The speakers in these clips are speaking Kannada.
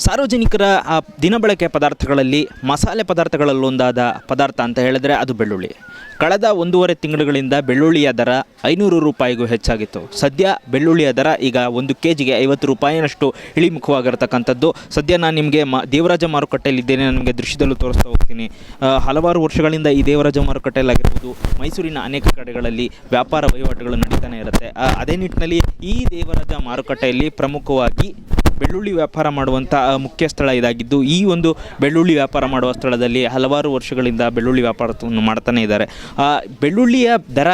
ಸಾರ್ವಜನಿಕರ, ಆ, ದಿನಬಳಕೆ ಪದಾರ್ಥಗಳಲ್ಲಿ ಮಸಾಲೆ ಪದಾರ್ಥಗಳಲ್ಲೊಂದಾದ ಪದಾರ್ಥ ಅಂತ ಹೇಳಿದ್ರೆ ಅದು ಬೆಳ್ಳುಳ್ಳಿ. ಕಳೆದ ಒಂದೂವರೆ ತಿಂಗಳುಗಳಿಂದ ಬೆಳ್ಳುಳ್ಳಿಯ ದರ ಐನೂರು ರೂಪಾಯಿಗೂ ಹೆಚ್ಚಾಗಿತ್ತು. ಸದ್ಯ ಬೆಳ್ಳುಳ್ಳಿಯ ದರ ಈಗ ಒಂದು ಕೆ ಜಿಗೆ ಐವತ್ತು ರೂಪಾಯಿನಷ್ಟು ಇಳಿಮುಖವಾಗಿರತಕ್ಕಂಥದ್ದು. ಸದ್ಯ ನಾನು ನಿಮಗೆ ಮ, ದೇವರಾಜ ಮಾರುಕಟ್ಟೆಯಲ್ಲಿದ್ದೇನೆ ನಿಮಗೆ ದೃಶ್ಯದಲ್ಲೂ ತೋರಿಸ್ತಾ ಹೋಗ್ತೀನಿ. ಹಲವಾರು ವರ್ಷಗಳಿಂದ ಈ ದೇವರಾಜ ಮಾರುಕಟ್ಟೆಯಲ್ಲಾಗಿರ್ಬೋದು ಮೈಸೂರಿನ ಅನೇಕ ಕಡೆಗಳಲ್ಲಿ ವ್ಯಾಪಾರ ವಹಿವಾಟುಗಳು ನಡೀತಾನೆ ಇರುತ್ತೆ. ಅದೇ ನಿಟ್ಟಿನಲ್ಲಿ ಈ ದೇವರಾಜ ಮಾರುಕಟ್ಟೆಯಲ್ಲಿ ಪ್ರಮುಖವಾಗಿ ಬೆಳ್ಳುಳ್ಳಿ ವ್ಯಾಪಾರ ಮಾಡುವಂಥ ಮುಖ್ಯ ಸ್ಥಳ ಇದಾಗಿದ್ದು, ಈ ಒಂದು ಬೆಳ್ಳುಳ್ಳಿ ವ್ಯಾಪಾರ ಮಾಡುವ ಸ್ಥಳದಲ್ಲಿ ಹಲವಾರು ವರ್ಷಗಳಿಂದ ಬೆಳ್ಳುಳ್ಳಿ ವ್ಯಾಪಾರವನ್ನು ಮಾಡ್ತಾನೆ ಇದ್ದಾರೆ. ಬೆಳ್ಳುಳ್ಳಿಯ ದರ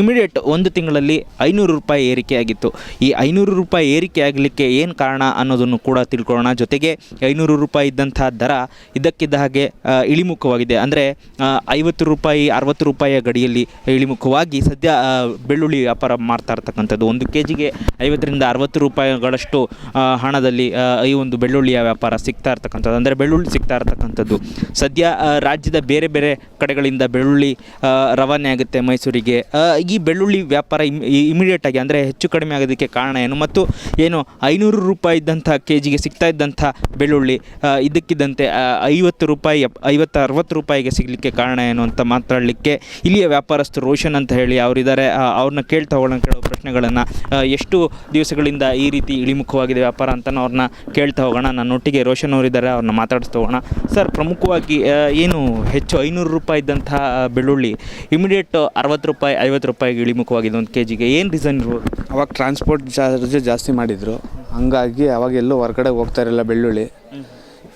ಇಮಿಡಿಯೇಟ್ ಒಂದು ತಿಂಗಳಲ್ಲಿ ಐನೂರು ರೂಪಾಯಿ ಏರಿಕೆಯಾಗಿತ್ತು. ಈ ಐನೂರು ರೂಪಾಯಿ ಏರಿಕೆ ಆಗಲಿಕ್ಕೆ ಏನು ಕಾರಣ ಅನ್ನೋದನ್ನು ಕೂಡ ತಿಳ್ಕೊಳ್ಳೋಣ. ಜೊತೆಗೆ ಐನೂರು ರೂಪಾಯಿ ಇದ್ದಂಥ ದರ ಇದಕ್ಕಿದ್ದ ಹಾಗೆ ಇಳಿಮುಖವಾಗಿದೆ. ಅಂದರೆ ಐವತ್ತು ರೂಪಾಯಿ, ಅರವತ್ತು ರೂಪಾಯಿಯ ಗಡಿಯಲ್ಲಿ ಇಳಿಮುಖವಾಗಿ ಸದ್ಯ ಬೆಳ್ಳುಳ್ಳಿ ವ್ಯಾಪಾರ ಮಾಡ್ತಾ ಇರ್ತಕ್ಕಂಥದ್ದು. ಒಂದು ಕೆ ಜಿಗೆ ಐವತ್ತರಿಂದ ಅರವತ್ತು ರೂಪಾಯಿಗಳಷ್ಟು ಹಣದಲ್ಲಿ ಈ ಒಂದು ಬೆಳ್ಳುಳ್ಳಿಯ ವ್ಯಾಪಾರ ಸಿಗ್ತಾ ಇರ್ತಕ್ಕಂಥದ್ದು. ಅಂದರೆ, ಬೆಳ್ಳುಳ್ಳಿ ಸಿಗ್ತಾ ಇರ್ತಕ್ಕಂಥದ್ದು. ಸದ್ಯ ರಾಜ್ಯದ ಬೇರೆ ಬೇರೆ ಕಡೆಗಳಿಂದ ಬೆಳ್ಳುಳ್ಳಿ ರವಾನೆ ಆಗುತ್ತೆ ಮೈಸೂರಿಗೆ. ಈ ಬೆಳ್ಳುಳ್ಳಿ ವ್ಯಾಪಾರ ಇಮಿಡಿಯೇಟ್ ಆಗಿ ಅಂದರೆ ಹೆಚ್ಚು ಕಡಿಮೆ ಆಗೋದಕ್ಕೆ ಕಾರಣ ಏನು? ಮತ್ತು ಏನು ಐನೂರು ರೂಪಾಯಿ ಇದ್ದಂಥ ಕೆ ಜಿಗೆ ಸಿಗ್ತಾ ಇದ್ದಂಥ ಬೆಳ್ಳುಳ್ಳಿ ಇದಕ್ಕಿದ್ದಂತೆ ಐವತ್ತು ರೂಪಾಯಿ ಐವತ್ತು, ಅರವತ್ತು ರೂಪಾಯಿಗೆ ಸಿಗಲಿಕ್ಕೆ ಕಾರಣ ಏನು ಅಂತ ಮಾತಾಡಲಿಕ್ಕೆ ಇಲ್ಲಿಯ ವ್ಯಾಪಾರಸ್ಥರು ರೋಷನ್ ಅಂತ ಹೇಳಿ ಅವರಿದ್ದಾರೆ. ಅವ್ರನ್ನ ಕೇಳ್ತಾ ಹೋಗೋಣ ಕೆಲವು ಪ್ರಶ್ನೆಗಳನ್ನು. ಎಷ್ಟು ದಿವಸಗಳಿಂದ ಈ ರೀತಿ ಇಳಿಮುಖವಾಗಿದೆ ವ್ಯಾಪಾರ ಅಂತ ಅವ್ರನ್ನ ಕೇಳ್ತಾ ಹೋಗೋಣ. ನನ್ನೊಟ್ಟಿಗೆ ರೋಷನ್ ಅವರಿದ್ದಾರೆ, ಅವ್ರನ್ನ ಮಾತಾಡಿಸ್ತಾ ಹೋಗೋಣ. ಸರ್, ಪ್ರಮುಖವಾಗಿ ಏನು ಹೆಚ್ಚು ಐನೂರು ರೂಪಾಯಿ ಇದ್ದಂಥ ಬೆಳ್ಳುಳ್ಳಿ ಇಮಿಡಿಯೇಟ್ ಅರವತ್ತು ರೂಪಾಯಿ, ಐವತ್ತು ರೂಪಾಯಿಗೆ ಇಳಿಮುಖವಾಗಿದೆ ಒಂದು ಕೆ ಜಿಗೆ ಏನು ರೀಸನ್ ಇರ್ಬೋದು ಅವಾಗ ಟ್ರಾನ್ಸ್ಪೋರ್ಟ್ ಚಾರ್ಜ್ ಜಾಸ್ತಿ ಮಾಡಿದರು. ಹಂಗಾಗಿ ಅವಾಗ ಎಲ್ಲೂ ಹೊರಗಡೆ ಹೋಗ್ತಾ ಇರಲಿಲ್ಲ ಬೆಳ್ಳುಳ್ಳಿ.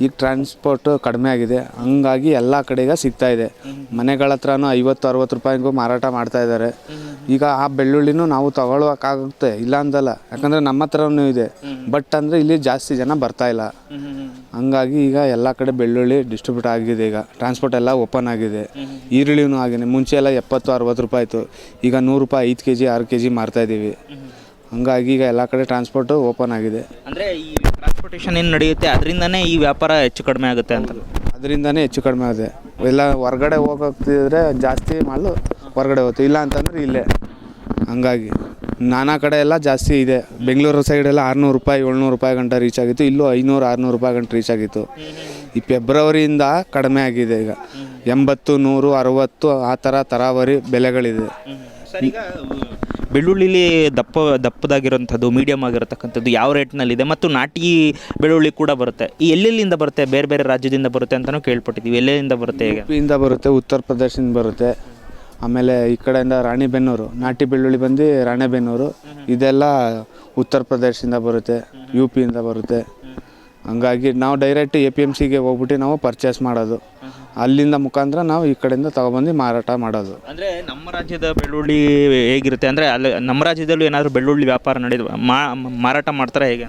ಈಗ ಟ್ರಾನ್ಸ್ಪೋರ್ಟ್ ಕಡಿಮೆ ಆಗಿದೆ. ಹಂಗಾಗಿ ಎಲ್ಲ ಕಡೆಗೆ ಸಿಗ್ತಾ ಇದೆ. ಮನೆಗಳ ಹತ್ರನೂ ಐವತ್ತು ಅರವತ್ತು ರೂಪಾಯಿಗೂ ಮಾರಾಟ ಮಾಡ್ತಾ ಇದ್ದಾರೆ. ಈಗ ಆ ಬೆಳ್ಳುಳ್ಳಿನೂ ನಾವು ತಗೊಳ್ಳೋಕ್ಕಾಗುತ್ತೆ ಇಲ್ಲ ಅಂತಲ್ಲ ಯಾಕಂದರೆ ನಮ್ಮ ಹತ್ರನೂ ಇದೆ. ಬಟ್ ಅಂದರೆ ಇಲ್ಲಿ ಜಾಸ್ತಿ ಜನ ಬರ್ತಾ ಇಲ್ಲ. ಹಂಗಾಗಿ ಈಗ ಎಲ್ಲ ಕಡೆ ಬೆಳ್ಳುಳ್ಳಿ ಡಿಸ್ಟ್ರಿಬ್ಯೂಟ್ ಆಗಿದೆ ಈಗ. ಟ್ರಾನ್ಸ್ಪೋರ್ಟ್ ಎಲ್ಲ ಓಪನ್ ಆಗಿದೆ. ಈರುಳ್ಳಿನೂ ಆಗಿದೆ ಮುಂಚೆ ಎಲ್ಲ ಎಪ್ಪತ್ತು ಅರವತ್ತು ರೂಪಾಯಿ ಇತ್ತು ಈಗ ನೂರು ರೂಪಾಯಿ ಐದು ಕೆ ಜಿ ಆರು ಕೆ ಜಿ ಮಾರ್ತಾಯಿದ್ದೀವಿ ಹಂಗಾಗಿ ಈಗ ಎಲ್ಲ ಕಡೆ ಟ್ರಾನ್ಸ್ಪೋರ್ಟು ಓಪನ್ ಆಗಿದೆ. ಅಂದರೆ ಈ ಟ್ರಾನ್ಸ್ಪೋರ್ಟೇಷನ್ ಏನು ನಡೆಯುತ್ತೆ? ಅದರಿಂದನೇ ಈ ವ್ಯಾಪಾರ ಹೆಚ್ಚು ಕಡಿಮೆ ಆಗುತ್ತೆ ಅಂತ. ಅದರಿಂದನೇ ಹೆಚ್ಚು ಕಡಿಮೆ ಆಗಿದೆ ಎಲ್ಲ ಹೊರಗಡೆ ಹೋಗೋಗ್ತಿದ್ರೆ ಜಾಸ್ತಿ ಮಾಲು ಹೊರಗಡೆ ಹೋಗ್ತೀವಿ. ಇಲ್ಲ ಅಂತಂದ್ರೆ ಇಲ್ಲೇ. ಹಂಗಾಗಿ. ನಾನಾ ಕಡೆ ಎಲ್ಲ ಜಾಸ್ತಿ ಇದೆ. ಬೆಂಗಳೂರು ಸೈಡೆಲ್ಲ ಆರ್ನೂರು ರೂಪಾಯಿ ಏಳ್ನೂರು ರೂಪಾಯಿ ಗಂಟೆ ರೀಚ್ ಆಗಿತ್ತು. ಇಲ್ಲೂ ಐನೂರು ಆರುನೂರು ರೂಪಾಯಿ ಗಂಟೆ ರೀಚ್ ಆಗಿತ್ತು. ಈ ಫೆಬ್ರವರಿಯಿಂದ ಕಡಿಮೆ ಆಗಿದೆ ಈಗ. ಎಂಬತ್ತು ನೂರು ಅರವತ್ತು ಆ ಥರ ತರಾವರಿ ಬೆಲೆಗಳಿದೆ. ಬೆಳ್ಳುಳ್ಳಿಲಿ ದಪ್ಪ ದಪ್ಪದಾಗಿರೋಂಥದ್ದು ಮೀಡಿಯಮ್ ಆಗಿರತಕ್ಕಂಥದ್ದು ಯಾವ ರೇಟ್ನಲ್ಲಿದೆ ಮತ್ತು ನಾಟಿ ಬೆಳ್ಳುಳ್ಳಿ ಕೂಡ ಬರುತ್ತೆ. ಈ ಎಲ್ಲೆಲ್ಲಿಂದ ಬರುತ್ತೆ? ಬೇರೆ ಬೇರೆ ರಾಜ್ಯದಿಂದ ಬರುತ್ತೆ ಅಂತಲೂ ಕೇಳ್ಪಟ್ಟಿದ್ದೀವಿ. ಎಲ್ಲೆಲ್ಲಿಂದ ಬರುತ್ತೆ ಈಗ? ಬರುತ್ತೆ ಉತ್ತರ ಪ್ರದೇಶದಿಂದ ಬರುತ್ತೆ. ಆಮೇಲೆ ಈ ಕಡೆಯಿಂದ ರಾಣಿಬೆನ್ನೂರು ನಾಟಿ ಬೆಳ್ಳುಳ್ಳಿ ಬಂದು ರಾಣೆಬೆನ್ನೂರು. ಇದೆಲ್ಲ ಉತ್ತರ ಪ್ರದೇಶದಿಂದ ಬರುತ್ತೆ ಯು ಪಿಯಿಂದ ಬರುತ್ತೆ. ಹಂಗಾಗಿ ನಾವು ಡೈರೆಕ್ಟ್ ಎ ಪಿ ಎಂ ಸಿಗೆ ಹೋಗ್ಬಿಟ್ಟು ನಾವು ಪರ್ಚೇಸ್ ಮಾಡೋದು. ಅಲ್ಲಿಂದ ಮುಖಾಂತರ ನಾವು ಈ ಕಡೆಯಿಂದ ತಗೊಬಂದು ಮಾರಾಟ ಮಾಡೋದು. ಅಂದರೆ ನಮ್ಮ ರಾಜ್ಯದ ಬೆಳ್ಳುಳ್ಳಿ ಹೇಗಿರುತ್ತೆ? ಅಂದರೆ ಅಲ್ಲಿ ನಮ್ಮ ರಾಜ್ಯದಲ್ಲೂ ಏನಾದರೂ ಬೆಳ್ಳುಳ್ಳಿ ವ್ಯಾಪಾರ ನಡೆದ ಮಾರಾಟ ಮಾಡ್ತಾರೆ ಹೇಗೆ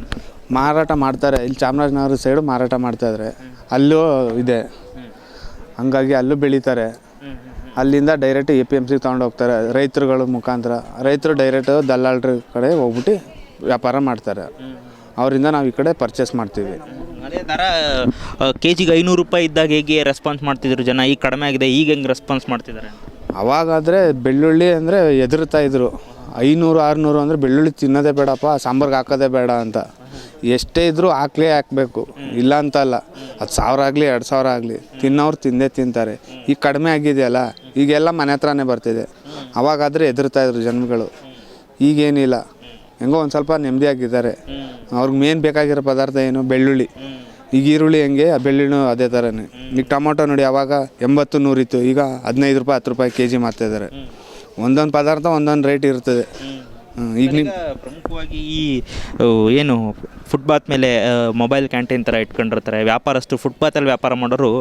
ಮಾರಾಟ ಮಾಡ್ತಾರೆ. ಇಲ್ಲಿ ಚಾಮರಾಜನಗರ ಸೈಡು ಮಾರಾಟ ಮಾಡ್ತಾಯಿದ್ರೆ ಅಲ್ಲೂ ಇದೆ. ಹಂಗಾಗಿ ಅಲ್ಲೂ ಬೆಳೀತಾರೆ. ಅಲ್ಲಿಂದ ಡೈರೆಕ್ಟ್ ಎ ಪಿ ಎಂ ಸಿಗೆ ತೊಗೊಂಡು ಹೋಗ್ತಾರೆ. ರೈತರುಗಳ ಮುಖಾಂತರ. ರೈತರು ಡೈರೆಕ್ಟ್ ದಲ್ಲಾಳ್ರ ಕಡೆ ಹೋಗ್ಬಿಟ್ಟು ವ್ಯಾಪಾರ ಮಾಡ್ತಾರೆ. ಅವರಿಂದ ನಾವು ಈ ಕಡೆ ಪರ್ಚೇಸ್ ಮಾಡ್ತೀವಿ. ಅದೇ ದರ ಕೆ ಜಿಗೆ ಐನೂರು ರೂಪಾಯಿ ಇದ್ದಾಗ ಹೇಗೆ ರೆಸ್ಪಾನ್ಸ್ ಮಾಡ್ತಿದ್ರು ಜನ? ಈಗ ಕಡಿಮೆ ಆಗಿದೆ ಈಗ ಹೆಂಗೆ ರೆಸ್ಪಾನ್ಸ್ ಮಾಡ್ತಿದ್ದಾರೆ? ಅವಾಗಾದರೆ ಬೆಳ್ಳುಳ್ಳಿ ಅಂದರೆ ಎದುರುತ್ತಾ ಇದ್ರು. ಐನೂರು ಆರುನೂರು ಅಂದರೆ ಬೆಳ್ಳುಳ್ಳಿ ತಿನ್ನೋದೇ ಬೇಡಪ್ಪ ಸಾಂಬಾರ್ಗೆ ಹಾಕೋದೇ ಬೇಡ ಅಂತ. ಎಷ್ಟೇ ಇದ್ದರೂ ಹಾಕ್ಲೇ ಹಾಕಬೇಕು. ಇಲ್ಲ ಅಂತಲ್ಲ ಹತ್ತು ಸಾವಿರ ಆಗಲಿ ಎರಡು ಸಾವಿರ ಆಗಲಿ. ತಿನ್ನೋರು ತಿಂದೇ ತಿಂತಾರೆ. ಈಗ ಕಡಿಮೆ ಆಗಿದೆಯಲ್ಲ? ಈಗೆಲ್ಲ ಮನೆ ಹತ್ರನೇ ಬರ್ತಿದೆ. ಅವಾಗಾದರೆ ಹೆದರ್ತಾ ಇದ್ರು ಜನಗಳು ಈಗೇನಿಲ್ಲ. ಹೆಂಗೋ ಒಂದು ಸ್ವಲ್ಪ ನೆಮ್ಮದಿಯಾಗಿದ್ದಾರೆ. ಅವ್ರಿಗೆ ಮೇನ್ ಬೇಕಾಗಿರೋ ಪದಾರ್ಥ ಏನು? ಬೆಳ್ಳುಳ್ಳಿ. ಈಗ ಈರುಳ್ಳಿ ಹೆಂಗೆ? ಆ ಬೆಳ್ಳುಳ್ಳಿನೂ ಅದೇ ಥರನೇ ಈಗ ಟೊಮೊಟೊ ನೋಡಿ, ಅವಾಗ ಎಂಬತ್ತು ನೂರಿತ್ತು. ಈಗ ಹದಿನೈದು ರೂಪಾಯಿ, ಹತ್ತು ರೂಪಾಯಿ ಕೆ ಜಿ ಮಾರ್ತಾಯಿದ್ದಾರೆ ಒಂದೊಂದು ಪದಾರ್ಥ, ಒಂದೊಂದು ರೇಟ್ ಇರ್ತದೆ. ಈಗ ಪ್ರಮುಖವಾಗಿ ಈ ಏನು ಫುಟ್ಪಾತ್ ಮೇಲೆ ಮೊಬೈಲ್ ಕ್ಯಾಂಟೀನ್ ಥರ ಇಟ್ಕೊಂಡಿರ್ತಾರೆ. ವ್ಯಾಪಾರಸ್ಥರು ಫುಟ್ಪಾತಲ್ಲಿ ವ್ಯಾಪಾರ ಮಾಡೋರು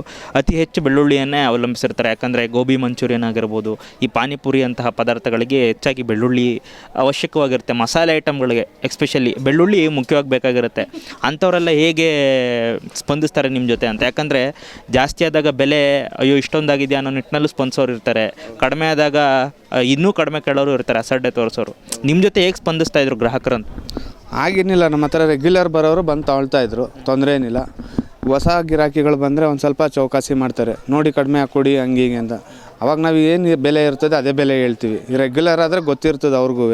ಅತಿ ಹೆಚ್ಚು ಬೆಳ್ಳುಳ್ಳಿಯನ್ನೇ ಅವಲಂಬಿಸಿರ್ತಾರೆ. ಯಾಕಂದರೆ ಗೋಬಿ ಮಂಚೂರಿಯನ್ ಆಗಿರ್ಬೋದು, ಈ ಪಾನಿಪುರಿ ಅಂತಹ ಪದಾರ್ಥಗಳಿಗೆ ಹೆಚ್ಚಾಗಿ ಬೆಳ್ಳುಳ್ಳಿ ಅವಶ್ಯಕವಾಗಿರುತ್ತೆ. ಮಸಾಲೆ ಐಟಮ್ಗಳಿಗೆ ಎಕ್ಸ್ಪೆಷಲಿ ಬೆಳ್ಳುಳ್ಳಿ ಮುಖ್ಯವಾಗಿ ಬೇಕಾಗಿರುತ್ತೆ. ಅಂಥವರೆಲ್ಲ ಹೇಗೆ ಸ್ಪಂದಿಸ್ತಾರೆ ನಿಮ್ಮ ಜೊತೆ ಅಂತ? ಯಾಕಂದರೆ ಜಾಸ್ತಿ ಆದಾಗ ಬೆಲೆ, ಅಯ್ಯೋ, ಇಷ್ಟೊಂದಾಗಿದೆಯಾ ಅನ್ನೋ ನಿಟ್ಟಿನಲ್ಲೂ ಸ್ಪಂದಿಸೋರು ಇರ್ತಾರೆ. ಕಡಿಮೆ ಆದಾಗ ಇನ್ನೂ ಕಡಿಮೆ ಕೇಳೋರು ಇರ್ತಾರೆ. ಅಸಡ್ಡೆ ತೋರಿಸೋರು. ನಿಮ್ಮ ಜೊತೆ ಹೇಗೆ ಸ್ಪಂದಿಸ್ತಾ ಇದ್ರು ಗ್ರಾಹಕರಂತ? ಆಗೇನಿಲ್ಲ ನಮ್ಮ ಹತ್ರ ರೆಗ್ಯುಲರ್ ಬರೋರು ಬಂದು ತಗೊಳ್ತಾ ಇದ್ರು ತೊಂದರೆ ಏನಿಲ್ಲ. ಹೊಸ ಗಿರಾಕಿಗಳು ಬಂದರೆ ಒಂದು ಸ್ವಲ್ಪ ಚೌಕಾಸಿ ಮಾಡ್ತಾರೆ ನೋಡಿ ಕಡಿಮೆ ಹಾಕ್ಕೊಡಿ ಹಂಗೆ ಹಿಂಗೆ ಅಂತ. ಅವಾಗ ನಾವು ಏನು ಬೆಲೆ ಇರ್ತದೆ ಅದೇ ಬೆಲೆ ಹೇಳ್ತೀವಿ. ರೆಗ್ಯುಲರ್ ಆದರೆ ಗೊತ್ತಿರ್ತದೆ ಅವ್ರಿಗೂ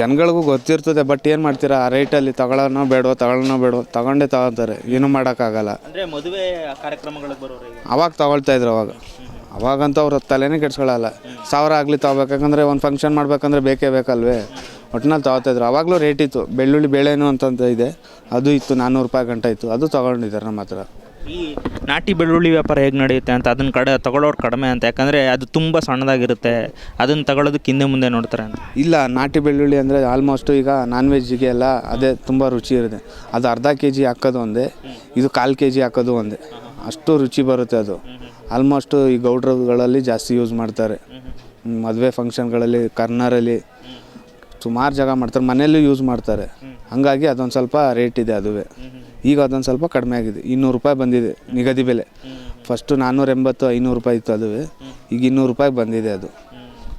ಜನಗಳಿಗೂ ಗೊತ್ತಿರ್ತದೆ ಬಟ್ ಏನು ಮಾಡ್ತೀರಾ? ಆ ರೇಟಲ್ಲಿ ತಗೊಳ್ಳೋನೋ ಬೇಡೋ ತಗೊಳ್ಳೋನೋ ಬೇಡೋ ತಗೊಂಡೇ ತಗೊತಾರೆ ಏನೂ ಮಾಡೋಕ್ಕಾಗಲ್ಲ. ಅಂದರೆ ಮದುವೆ ಕಾರ್ಯಕ್ರಮಗಳಿಗೆ ಬರೋರು ಅವಾಗ ತಗೊಳ್ತಾ ಇದ್ರು ಅವಾಗ. ಅವಾಗಂತೂ ಅವ್ರ ತಲೆನೇ ಕೆಡ್ಸ್ಕೊಳ್ಳಲ್ಲ ಸಾವಿರ ಆಗಲಿ ತಗೋಬೇಕಂದ್ರೆ ಒಂದು ಫಂಕ್ಷನ್ ಮಾಡ್ಬೇಕಂದ್ರೆ ಬೇಕೇ ಬೇಕಲ್ವೇ? ಒಟ್ಟಿನಲ್ಲಿ ತಗೋತಾ ಇದ್ರು. ಅವಾಗಲೂ ರೇಟ್ ಇತ್ತು. ಬೆಳ್ಳುಳ್ಳಿ ಬೇಳೆನು ಅಂತಂತ ಇದೆ. ಅದು ಇತ್ತು ನಾನ್ನೂರು ರೂಪಾಯಿ ಗಂಟ ಇತ್ತು. ಅದು ತೊಗೊಂಡಿದ್ದಾರೆ ನಮ್ಮ ಹತ್ರ. ಈ ನಾಟಿ ಬೆಳ್ಳುಳ್ಳಿ ವ್ಯಾಪಾರ ಹೇಗೆ ನಡೆಯುತ್ತೆ ಅಂತ ಅದನ್ನ ಕಡೆ ತಗೊಳ್ಳೋರು ಕಡಿಮೆ ಅಂತ. ಯಾಕಂದರೆ ಅದು ತುಂಬ ಸಣ್ಣದಾಗಿರುತ್ತೆ. ಅದನ್ನು ತಗೊಳ್ಳೋದಕ್ಕೆ ಹಿಂದೆ ಮುಂದೆ ನೋಡ್ತಾರೆ ಅಂತ. ಇಲ್ಲ ನಾಟಿ ಬೆಳ್ಳುಳ್ಳಿ ಅಂದರೆ ಆಲ್ಮೋಸ್ಟು ಈಗ ನಾನ್ ವೆಜ್ಜಿಗೆ ಎಲ್ಲ ಅದೇ ತುಂಬ ರುಚಿ ಇರುತ್ತೆ. ಅದು ಅರ್ಧ ಕೆ ಜಿ ಹಾಕೋದು ಒಂದೇ ಇದು ಕಾಲು ಕೆ ಜಿ ಹಾಕೋದು ಒಂದೇ. ಅಷ್ಟು ರುಚಿ ಬರುತ್ತೆ ಅದು. ಆಲ್ಮೋಸ್ಟು ಈ ಗೌಡ್ರುಗಳಲ್ಲಿ ಜಾಸ್ತಿ ಯೂಸ್ ಮಾಡ್ತಾರೆ. ಮದುವೆ ಫಂಕ್ಷನ್ಗಳಲ್ಲಿ ಕರ್ನರಲ್ಲಿ ಸುಮಾರು ಜಾಗ ಮಾಡ್ತಾರೆ. ಮನೆಯಲ್ಲೂ ಯೂಸ್ ಮಾಡ್ತಾರೆ. ಹಂಗಾಗಿ ಅದೊಂದು ಸ್ವಲ್ಪ ರೇಟ್ ಇದೆ ಅದುವೇ. ಈಗ ಅದೊಂದು ಸ್ವಲ್ಪ ಕಡಿಮೆ ಆಗಿದೆ. ಇನ್ನೂರು ರೂಪಾಯಿ ಬಂದಿದೆ ನಿಗದಿ ಬೆಲೆ. ಫಸ್ಟು ನಾನ್ನೂರ ಎಂಬತ್ತು ಐನೂರು ರೂಪಾಯಿ ಇತ್ತು ಅದುವೇ. ಈಗ ಇನ್ನೂರು ರೂಪಾಯಿ ಬಂದಿದೆ ಅದು.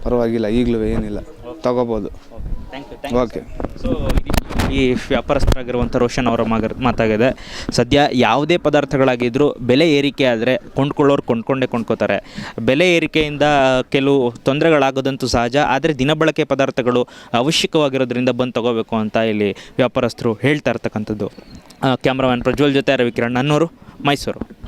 ಪರವಾಗಿಲ್ಲ ಈಗಲೂ ಏನಿಲ್ಲ. ತಗೋಬೋದು. ಓಕೆ ಸೊ ಈ ವ್ಯಾಪಾರಸ್ಥರಾಗಿರುವಂಥ ರೋಷನ್ ಅವರ ಮಗ ಮಾತಾಗಿದೆ. ಸದ್ಯ ಯಾವುದೇ ಪದಾರ್ಥಗಳಾಗಿದ್ದರೂ ಬೆಲೆ ಏರಿಕೆ ಆದರೆ ಕೊಂಡ್ಕೊಳ್ಳೋರು ಕೊಂಡ್ಕೊಂಡೇ ಕೊಂಡ್ಕೋತಾರೆ. ಬೆಲೆ ಏರಿಕೆಯಿಂದ ಕೆಲವು ತೊಂದರೆಗಳಾಗೋದಂತೂ ಸಹಜ, ಆದರೆ ದಿನಬಳಕೆ ಪದಾರ್ಥಗಳು ಅವಶ್ಯಕವಾಗಿರೋದ್ರಿಂದ ಬಂದು ತಗೋಬೇಕು ಅಂತ ಇಲ್ಲಿ ವ್ಯಾಪಾರಸ್ಥರು ಹೇಳ್ತಾ ಇರ್ತಕ್ಕಂಥದ್ದು. ಕ್ಯಾಮ್ರಾಮನ್ ಪ್ರಜ್ವಲ್ ಜೊತೆ ರವಿಕಿರಣ್ ನನ್ನೂರು, ಮೈಸೂರು.